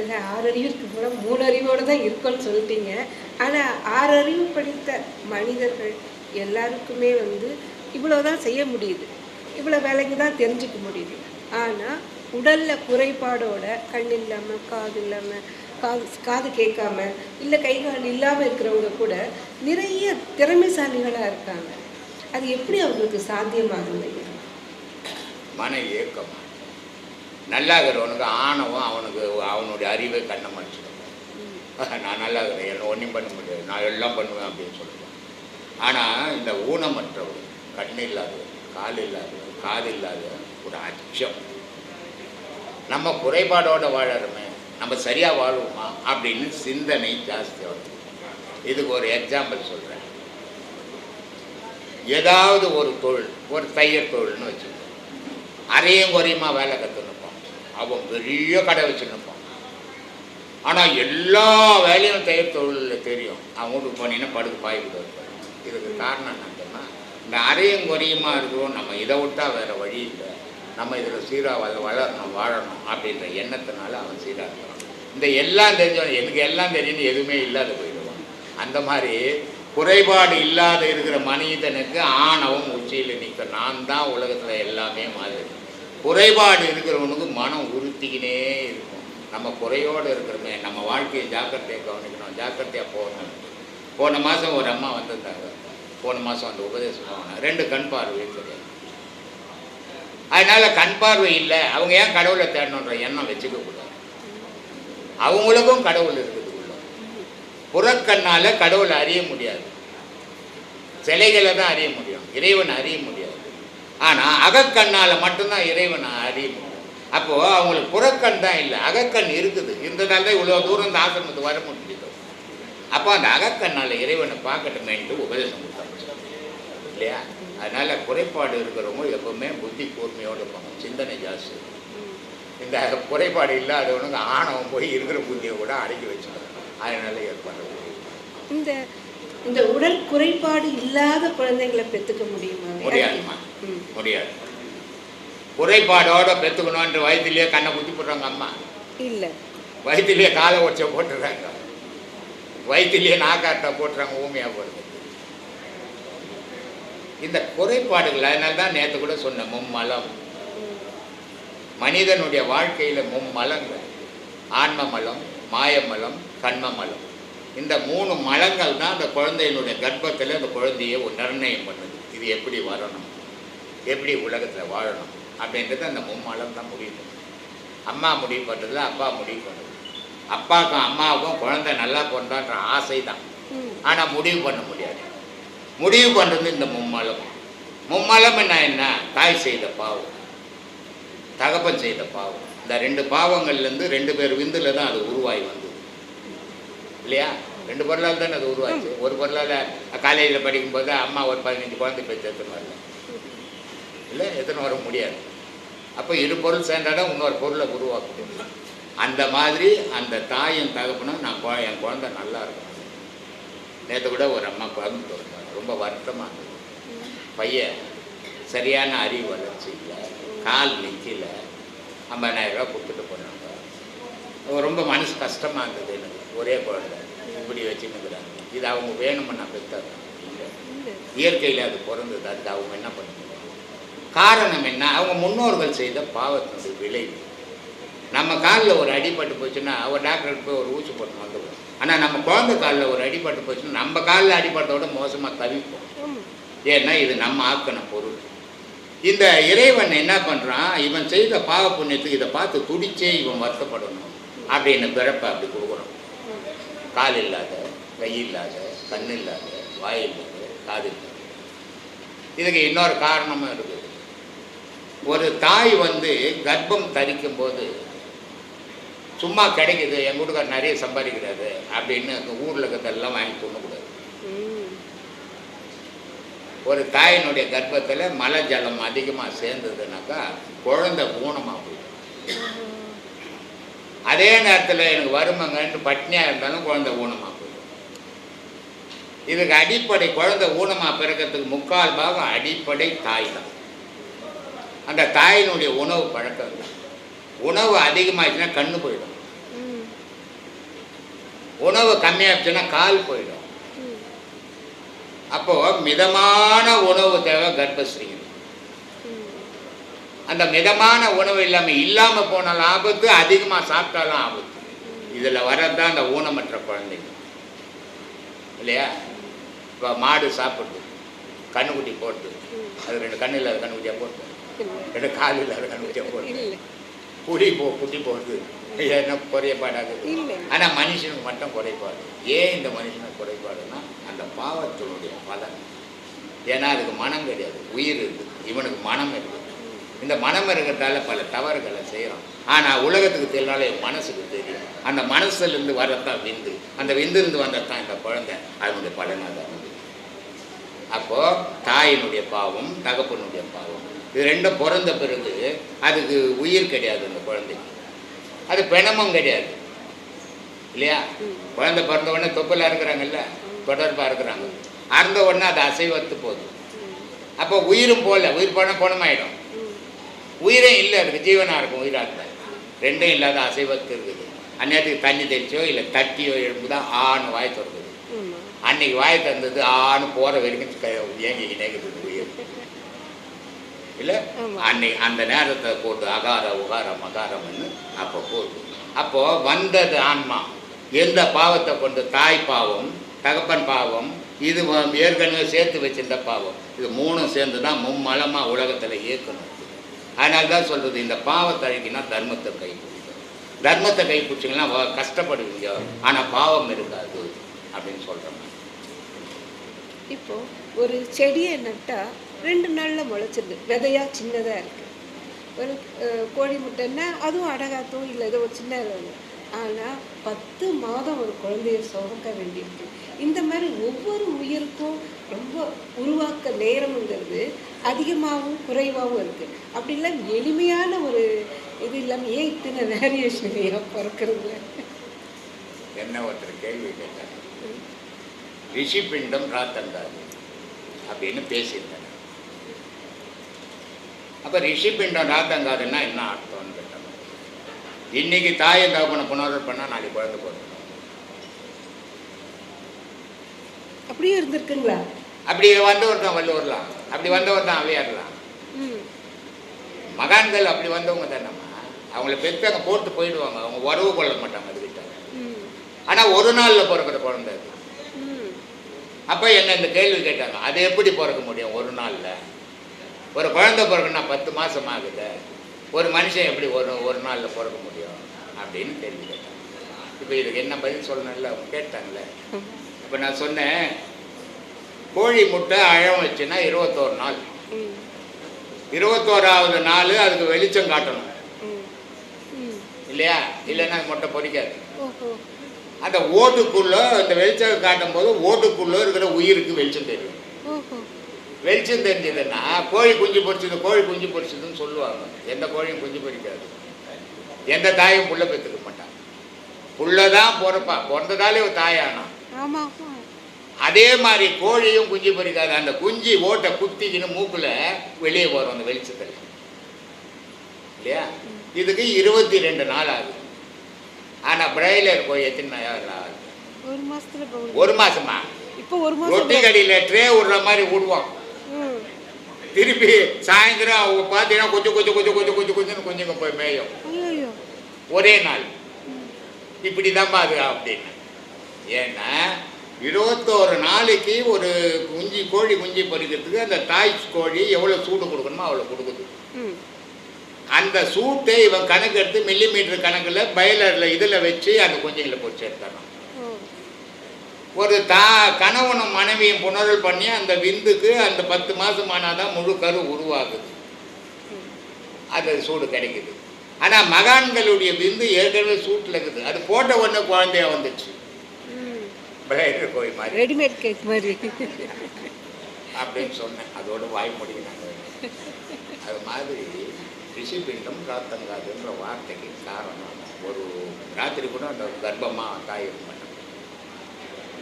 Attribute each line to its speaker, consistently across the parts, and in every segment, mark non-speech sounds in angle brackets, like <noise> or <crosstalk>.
Speaker 1: இல்லை ஆறு அறிவு இருக்கு கூட மூணு அறிவோடு தான் இருக்கும்னு சொல்லிட்டீங்க. ஆனால் ஆறு அறிவு படித்த மனிதர்கள் எல்லாருக்குமே வந்து இவ்வளோதான் செய்ய முடியுது. இவ்வளோ வேலைக்கு தான் தெரிஞ்சுக்க முடியுது. ஆனால் உடலில் குறைபாடோட கண் இல்லாமல் காது இல்லாமல் காது காது கேட்காம இல்லை கை கால் இல்லாமல் இருக்கிறவங்க கூட நிறைய திறமைசாலிகளாக இருக்காங்க. அது எப்படி அவங்களுக்கு சாத்தியமாகுது?
Speaker 2: மன ஏக்கம். நல்லா இருக்கிறவனுக்கு ஆணவம் அவனுக்கு அவனுடைய அறிவை கண்ணை மறைச்சிடும். <laughs> நான் நல்லா இருக்கிறேன் என்ன ஒன்றும் பண்ண முடியாது. நான் எல்லாம் பண்ணுவேன் அப்படின்னு சொல்லுவேன். ஆனால் இந்த ஊனமற்றவர் கண் இல்லாதவர் கால் இல்லாதவர் காது இல்லாதவர் ஒரு அச்சம். நம்ம குறைபாடோட வாழறோமே நம்ம சரியாக வாழ்வோமா அப்படின்னு சிந்தனை வருது இதுக்கு ஒரு எக்ஸாம்பிள் சொல்கிறேன் ஏதாவது ஒரு தொழில் ஒரு தையல் தொழில்னு வச்சுக்கோங்க. அரையும் குறையுமா வேலை கற்றுக்கணும் அவன் பெரிய கடை வச்சுருப்பான் ஆனால் எல்லா வேலையும் தையல் தொழிலில் தெரியும். அவன் வீட்டுக்கு போனீங்கன்னா படுக்கு பாய்கிட்டு இருப்பான் இதுக்கு காரணம் என்னன்னா இந்த அறையும் குறையுமா இருக்கிறோம் நம்ம இதை விட்டால் வேறு வழி இல்லை. நம்ம இதில் சீராக அதை வளரணும் வாழணும் அப்படின்ற எண்ணத்தினால அவன் சீராக இருக்கிறான் இந்த எல்லாம் தெரிஞ்சவன் எனக்கு எல்லாம் தெரியும்னு எதுவுமே இல்லாத போயிடுவான். அந்த மாதிரி குறைபாடு இல்லாத இருக்கிற மனிதனுக்கு ஆணவம் உச்சியில் நிற்கும். நான் தான் உலகத்தில் எல்லாமே மாதிரி குறைபாடு இருக்கிறவனுக்கு மனம் உறுத்திக்கினே இருக்கும். நம்ம குறையோடு இருக்கிறோமே நம்ம வாழ்க்கையை ஜாக்கிரதையாக கவனிக்கணும் ஜாக்கிரதையாக போகணும். போன மாதம் ஒரு அம்மா வந்திருந்தாங்க. போன மாதம் அந்த உபதேசம் போனாங்க. ரெண்டு கண் பார்வை கிடையாது அதனால் கண் பார்வை இல்லை. அவங்க ஏன் கடவுளை தேடணுன்ற எண்ணம் வச்சுக்க கூடாது. அவங்களுக்கும் கடவுள் இருக்குது உள்ள. புறக்கண்ணால் கடவுளை அறிய முடியாது. சிலைகளை தான் அறிய முடியும். இறைவன் அறிய முடியாது. ஆனால் அகக்கண்ணால் மட்டும்தான் இறைவனை அறிய முடியும் அப்போது அவங்களுக்கு புறக்கண் தான் இல்லை அகக்கண் இருக்குது. இருந்ததால் தான் இவ்வளோ தூரம் இந்த ஆசிரமத்துக்கு வர முடியுது? அப்போ அந்த அகக்கண்ணால் இறைவனை பார்க்கட்டுமேன்ட்டு உபதேசம் கொடுத்தாங்க. இல்லையா? அதனால் குறைபாடு இருக்கிறவங்க எப்பவுமே புத்தி கூர்மையோடு இருப்பாங்க. சிந்தனை ஜாஸ்தி. இந்த குறைபாடு இல்லாதவனுக்கு ஆணவம் போய் இருக்கிற புத்தியை கூட அடக்கி வச்சுக்கணும். அதனால ஏற்படுறது
Speaker 1: இந்த இந்த உடல் குறைபாடு இல்லாத குழந்தைங்களை பெற்றுக்க முடியுமா?
Speaker 2: முடியாதும்மா.
Speaker 1: ம்.
Speaker 2: முடியாது. குறைபாடோட பெற்றுக்கணுன்ற வயிற்றுலேயே கண்ணை குத்தி போடுறாங்க அம்மா.
Speaker 1: இல்லை.
Speaker 2: வயிற்றுலேயே காலை ஒச்ச போட்டுடுறாங்க வயிற்றுலேயே நாக்காட்டை போட்டுறாங்க ஊமையாக போடுறது இந்த குறைபாடுகள் அதனால தான் நேற்று கூட சொன்னேன் மும்மலம். மனிதனுடைய வாழ்க்கையில் மும்மலங்கள். ஆன்ம மலம் மாயமலம் கண்ம மலம் இந்த மூணு மலங்கள் தான் அந்த குழந்தையினுடைய கர்ப்பத்தில் அந்த குழந்தையை ஒரு நிர்ணயம் பண்ணுது. இது எப்படி வரணும்? எப்படி உலகத்தில் வாழணும் அப்படின்றது அந்த மும்மலம் தான் முடிவு பண்ணுது அம்மா முடிவு பண்ணுறது அப்பா முடிவு பண்ணுது அப்பாவுக்கும் அம்மாவுக்கும் குழந்தை நல்லா பிறந்தான்ற ஆசை தான். ஆனால் முடிவு பண்ண முடியாது. முடிவு பண்ணுறது இந்த மும்மலம் மும்மலம் என்ன? என்ன தாய் செய்த பாவம். தகப்பன் செய்த பாவம். இந்த ரெண்டு பாவங்கள்லேருந்து ரெண்டு பேர் விந்துல தான் அது உருவாகி வந்தது. இல்லையா? ரெண்டு பொருளால் தானே அது உருவாச்சு. ஒரு பொருளால் காலேஜில் படிக்கும்போது அம்மா ஒரு பதினஞ்சு குழந்தை பேச்சு எத்தனை வரல. இல்லை எத்தனை வர முடியாது. அப்போ இரு பொருள் சேர்ந்தால் தான் இன்னொரு பொருளை உருவாக்க முடியும் அந்த மாதிரி அந்த தாயும் தகப்பனும் நான் குழ- என் குழந்தை நல்லா இருக்கணும் நேற்று கூட ஒரு அம்மா குழந்தை இருந்தாங்க ரொம்ப வருத்தமாக இருந்தது. பையன் சரியான அறிவு வளர்ச்சி இல்லை கால் நிற்கல ஐம்பதாயிரம் ரூபா கொடுத்துட்டு போனாங்க. ரொம்ப மனசு கஷ்டமாக இருந்தது எனக்கு. ஒரே குழந்தை. இப்படி வச்சுன்னுக்குறாங்க. இது அவங்க வேணும்னு நான் பெற்றாங்க இயற்கையில் அது பிறந்தது அதுக்கு அவங்க என்ன பண்ண முடியும் காரணம் என்ன? அவங்க முன்னோர்கள் செய்த பாவத்தினுடைய விளைவு. நம்ம காலில் ஒரு அடிபட்டு போச்சுன்னா ஒரு டாக்டர் போய் ஒரு ஊசி போட்டு வந்துடுவோம் ஆனால் நம்ம குழந்தை காலில் ஒரு அடிபட்டு போச்சுன்னா நம்ம காலில் அடிபட்டோட மோசமாக தவிப்போம். ஏன்னா இது நம்ம ஆக்கின பொருள். இந்த இறைவன் என்ன பண்ணுறான் இவன் செய்த பாவ புண்ணியத்துக்கு இதை பார்த்து துடிச்சே இவன் வருத்தப்படணும் அப்படின்னு பிறப்பை அப்படி கொடுக்குறோம். கால் இல்லாத கை இல்லாத கண் இல்லாத வாய் இல்லாத காது இல்லாத. இதுக்கு இன்னொரு காரணமும் இருக்குது ஒரு தாய் வந்து கர்ப்பம் தரிக்கும் போது சும்மா கிடைக்குது என் வீட்டுக்கார் நிறைய சம்பாதிக்கிறாரு அப்படின்னு அந்த ஊரில் இருக்கிறதெல்லாம் வாங்கி தூண்டக்கூடாது ஒரு தாயினுடைய கர்ப்பத்தில் மலை ஜலம் அதிகமாக சேர்ந்ததுனாக்கா குழந்தை ஊனமாக போயிடும். அதே நேரத்தில் எனக்கு வருமங்கன்ட்டு பட்னியாக இருந்தாலும் குழந்தை ஊனமாக போயிடும். இதுக்கு அடிப்படை குழந்தை ஊனமாக பிறக்கிறதுக்கு முக்கால் பாகம் அடிப்படை தாய் தான். அந்த தாயினுடைய உணவு பழக்கம் தான் உணவு அதிகமாச்சுன்னா கண்ணு போயிடும். உணவு கம்மியாச்சுன்னா கால் போயிடும். அப்போ மிதமான உணவு தேவை கர்ப்பஸ்ரீங்க. அந்த மிதமான உணவு இல்லாமல் இல்லாமல் போனாலும் ஆபத்து அதிகமாக சாப்பிட்டாலும் ஆபத்து. இதில் வர்றது அந்த ஊனமற்ற குழந்தைங்க. இல்லையா? இப்போ மாடு சாப்பிடுது. கண்ணுக்குட்டி போட்டு. அது ரெண்டு கண்ணு இல்லாத கண்ணுக்குட்டியாக போட்டு. ரெண்டு கால் இல்லாத போட்டு
Speaker 1: இல்லை
Speaker 2: குடி போ குட்டி போகுது என்ன குறைபாடாகுது
Speaker 1: இல்லை
Speaker 2: ஆனால் மனுஷனுக்கு மட்டும் குறைபாடு ஏன் இந்த மனுஷனுக்கு குறைபாடுன்னா அந்த பாவத்தினுடைய பலன் ஏன்னா அதுக்கு மனம் கிடையாது உயிர் இருக்குது இவனுக்கு மனம் இருக்குது இந்த மனம் இருக்கிறதால பல தவறுகளை செய்கிறோம் ஆனால் உலகத்துக்கு தெரியனால என் மனசுக்கு தெரியும் அந்த மனசுலேருந்து வரத்தான் விந்து அந்த விந்துலேருந்து வந்ததான் இந்த குழந்தை அதனுடைய பலனாக தான் அப்போது தாயினுடைய பாவம் தகப்பனுடைய பாவம் இது ரெண்டும் பிறந்த பிறகு அதுக்கு உயிர் கிடையாது அந்த குழந்தைக்கு அது பிணமும் கிடையாது இல்லையா. குழந்தை பிறந்த உடனே தொப்பில் இருக்கிறாங்கல்ல தொடர்பாக இருக்கிறாங்க அறந்த உடனே அது அசைவத்து போகுது. அப்போ உயிரும் போகல உயிர் போனால் குணமாயிடும்
Speaker 1: ம்.
Speaker 2: உயிரே இல்லை அதுக்கு ஜீவனாக இருக்கும் உயிராக இருந்தால் ரெண்டும் இல்லாத அசைவத்து இருக்குது அந்நேரத்துக்கு தண்ணி தெளிச்சோ இல்லை தட்டியோ எழும்புதான் ஆண் வாய் திறக்குது
Speaker 1: ஆமா.
Speaker 2: அன்னைக்கு வாய் தந்தது ஆண் போகிற வரைக்கும் ஏங்கிக்கிட்டே இருக்குது உயிர் இல்லை. அன்னைக்கு அந்த நேரத்தை போட்டு அகார உகார மகாரம்னு அப்போ போட்டு. அப்போ வந்தது ஆன்மா. எந்த பாவத்தை கொண்டு தாய் பாவம் தகப்பன் பாவம் இது ஏற்கனவே சேர்த்து வச்சிருந்த பாவம். இது மூணும் சேர்ந்து தான் மும்மலமாக உலகத்தில் இயக்கணும். அதனால தான் சொல்கிறது இந்த பாவத்தை அழிக்கினா தர்மத்தை கைப்பிடிக்கும் தர்மத்தை கைப்பிடிச்சிங்கன்னா வ- கஷ்டப்படுவீங்க. ஆனால் பாவம் இருக்காது அப்படின்னு சொல்கிறோம்
Speaker 1: இப்போ ஒரு செடியை நட்டா ரெண்டு நாளில் முளைச்சிருது. விதையா சின்னதாக இருக்குது ஒரு கோழி முட்டைன்னா அதுவும் அடகாத்தும் இல்லை ஏதோ ஒரு சின்ன ஆனால் பத்து மாதம் ஒரு குழந்தைய சுரக்க வேண்டியிருக்கு. இந்த மாதிரி ஒவ்வொரு உயிருக்கும் ரொம்ப உருவாக்க நேரம்ங்கிறது அதிகமாகவும் குறைவாகவும் இருக்கு. அப்படிலாம் எளிமையான ஒரு இது இல்லாமல் ஏன் இத்தனை வேரியேஷன் ஏன் பிறக்கிறதுல?
Speaker 2: என்ன ஒருத்தர் கேள்வி கேட்டார்? ரிஷி பிண்டம் ராத்தந்தாது அப்படின்னு பேசியிருந்தாங்க அப்போ ரிஷி பிண்டம் ராத்தங்காதுன்னா என்ன அர்த்தம்னு கேட்டாங்க இன்னைக்கு தாயை தகப்பனை புனரல் பண்ணால் நாளைக்கு குழந்தை பிறக்கணும்
Speaker 1: அப்படியே இருந்திருக்குங்களா?
Speaker 2: அப்படி வந்தவர் தான் வள்ளுவர்லாம் அப்படி வந்தவர் தான் அவையாரலாம்.
Speaker 1: ம்.
Speaker 2: மகான்கள் அப்படி வந்தவங்க தானம்மா. அவங்கள பெற்றாங்க போட்டு போயிடுவாங்க. அவங்க உறவு கொள்ள மாட்டாங்க அதுக்கிட்ட.
Speaker 1: ம்.
Speaker 2: ஆனால் ஒரு நாளில் பிறக்கிற குழந்தை அது. அப்போ என்ன இந்த கேள்வி கேட்டாங்க. அது எப்படி பிறக்க முடியும் ஒரு நாளில்? ஒரு குழந்தை பிறகுன்னா பத்து மாதம் ஆகுது. ஒரு மனுஷன் எப்படி ஒரு ஒரு நாளில் பிறக்க முடியும் அப்படின்னு கேள்வி கேட்டாங்க இப்போ இதுக்கு என்ன பதில் சொல்லணும்ல? அவங்க இப்போ நான் சொன்னேன் கோழி முட்டை அழம் வச்சுன்னா இருபத்தோரு நாள். இருபத்தோராவது நாள் அதுக்கு வெளிச்சம் காட்டணும். இல்லையா? இல்லைன்னா முட்டை பொரிக்காது அந்த ஓட்டுக்குள்ளே அந்த வெளிச்சம் காட்டும் போது ஓட்டுக்குள்ளே இருக்கிற உயிருக்கு வெளிச்சம் தெரியும். வெளிச்சம் தெரிஞ்சதுன்னா கோழி குஞ்சு பொரிச்சது கோழி குஞ்சு பொரிச்சதுன்னு சொல்லுவாங்க. எந்த கோழியும் குஞ்சு பொரிக்காது. எந்த தாயும் புள்ள பெற்றுக்க மாட்டான். புள்ள தான் பிறப்பா. பிறந்ததாலே ஒரு தாயானா? அதே மாதிரி கோழியும் குஞ்சு பொரிக்காது. அந்த குஞ்சு ஓட்டை குத்திக்கின்னு மூக்கில் வெளியே வரும் அந்த வெளிச்சத்தில். இல்லையா? இதுக்கு இருபத்தி ரெண்டு நாள் ஆகுது. ஆனால் பிராய்லர் கோழி எத்தனை நாள் ஆகுது?
Speaker 1: ஒரு
Speaker 2: மாசமா?
Speaker 1: இப்போ ஒரு
Speaker 2: ரொட்டி
Speaker 1: மாசம்
Speaker 2: கடியில் ட்ரே விடுற மாதிரி விடுவான்
Speaker 1: ம்
Speaker 2: திருப்பி சாயந்தரம் அவங்க பார்த்தீங்கன்னா கொஞ்சம் கொஞ்சம் கொஞ்சம் கொஞ்சம் கொஞ்சம் கொஞ்சம் கொஞ்சங்க போய் மேயும். ஒரே நாள். இப்படி தான்ப்பா அது அப்படின்னு. ஏன்னா இருபத்தோரு நாளைக்கு ஒரு குஞ்சு கோழி குஞ்சு பொறிக்கிறதுக்கு அந்த தாய் கோழி எவ்வளோ சூடு கொடுக்கணுமோ அவ்வளோ கொடுக்குது.
Speaker 1: ம்.
Speaker 2: அந்த சூட்டை இவன் கணக்கு எடுத்து மில்லிமீட்டர் கணக்கில் பயிலரில் இதில் வச்சு அந்த குஞ்சுங்களை எடுத்துறான்
Speaker 1: ஓ
Speaker 2: ஒரு தா கணவனும் மனைவியும் புணரல் பண்ணி அந்த விந்துக்கு அந்த பத்து மாதம் ஆனாதான் முழு கரு உருவாகுது. அது சூடு கிடைக்குது. ஆனால் மகான்களுடைய விந்து ஏற்கனவே சூட்டில் இருக்குது. அது போட்ட உடனே குழந்தையா வந்துச்சு. கோயில் மாதிரி
Speaker 1: ரெடிமேட் கேக் மாதிரி
Speaker 2: அப்படின்னு சொன்னேன். அதோட வாய் முடிக்கிறாங்க அது மாதிரி ரிஷிபிண்டம் ராத்தங்காதுன்ற வார்த்தைக்கு காரணம். ஒரு ராத்திரி கூட அந்த கர்ப்பமாக தாய்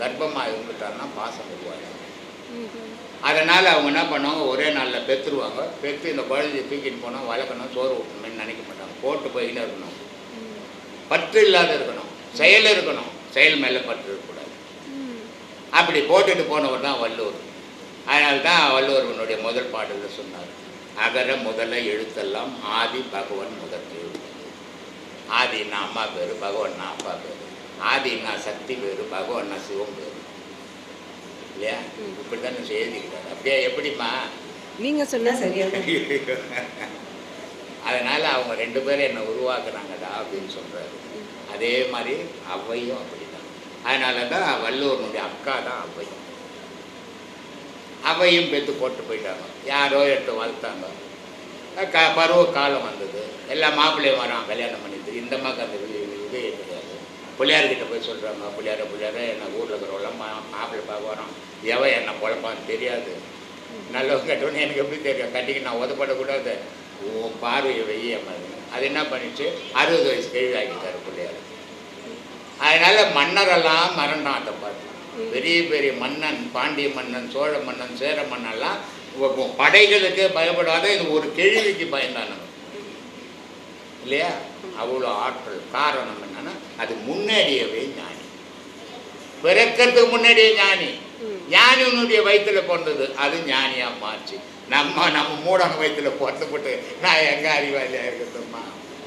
Speaker 2: கர்ப்பமாக இருந்துட்டாருன்னா பாசம் உருவாகும்
Speaker 1: ம்ஹும்.
Speaker 2: அதனால் அவங்க என்ன பண்ணுவாங்க ஒரே நாளில் பெற்றுருவாங்க பெற்று இந்த குழந்தைய தூக்கிட்டு போனால் வளர்க்கணும் சோறு ஊட்டணும்னு நினைக்க மாட்டாங்க. போட்டு போயின்னு இருக்கணும். பற்று இல்லாத இருக்கணும். செயல் இருக்கணும். செயல் மேலே பற்று இருக்கக்கூடாது. அப்படி போட்டுட்டு போனவர் தான் வள்ளுவர். அதனால தான் வள்ளுவர்களுடைய முதல் பாடலில் சொன்னார் அகர முதல எழுத்தெல்லாம் ஆதி பகவன் முதல் எழுத்து ஆதின்னா அம்மா பேர் பகவன்னா அப்பா பேர் ஆதின்னா சக்தி பேர் பகவன்னா சிவம் பேர் இல்லையா. இப்படி தானே எழுதிக்கிறார் அப்படியே எப்படிம்மா
Speaker 1: நீங்க சொன்னா சரியா தான்
Speaker 2: அதனால அவங்க ரெண்டு பேரும் என்னை உருவாக்குனாங்கடா அப்படின்னு சொல்றாரு அதே மாதிரி அவ்வையும் அப்படிதான் அதனால தான் வள்ளுவனுடைய அக்கா தான் அவ்வை அவையும் பெற்று போட்டு போயிட்டாங்க யாரோ எடுத்து வளர்த்தாங்க க பருவ காலம் வந்தது எல்லா மாப்பிள்ளையும் வரான் கல்யாணம் பண்ணிட்டு இந்த மாதிரி அந்த இது பிள்ளையார்கிட்ட போய் சொல்கிறாங்க பிள்ளையார பிள்ளையார என்ன ஊரில் இருக்கிறவெல்லாம் மா- மாப்பிள்ளை பார்க்க வரோம் எவன் என்ன குழப்பான்னு தெரியாது. நல்லவங்க கட்டவனே எனக்கு எப்படி தெரியும்? கட்டிக்கு நான் உதப்படக்கூடாது உன் பார்வையை வெய்ய மாதிரி அது என்ன பண்ணிச்சு? அறுபது வயசு கேள்வி பிள்ளையார். அதனால் மன்னரெல்லாம் மரண்டான் அதை பார்த்து பெரிய பெரிய மன்னன் பாண்டிய மன்னன் சோழ மன்னன் சேர மன்னன்லாம் படைகளுக்கு பயப்படாத இது ஒரு கேள்விக்கு பயந்தானவன் இல்லையா? அவ்வளோ ஆற்றல். காரணம் என்னன்னா அது முன்னேறியவே ஞானி. பிறக்கிறதுக்கு முன்னாடியே ஞானி.
Speaker 1: ஞானி
Speaker 2: ஞானினுடைய வயித்துல பிறந்தது. அது ஞானியா மாறுச்சு. நம்ம நம்ம மூடான வயித்துல பிறந்து போட்டு நான் எங்க அறிவாளியா இருக்கட்டும்மா?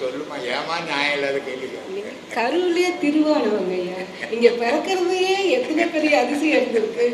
Speaker 2: சொல்லுமா ஏமா நியாயம் இல்லாத கேள்வி கேட்குறீங்க?
Speaker 1: கருவிலேயே திருவானவங்க ஐயா. இங்க பிறக்கிறதையே எத்தனை பெரிய அதிசயம் இருந்திருக்கு?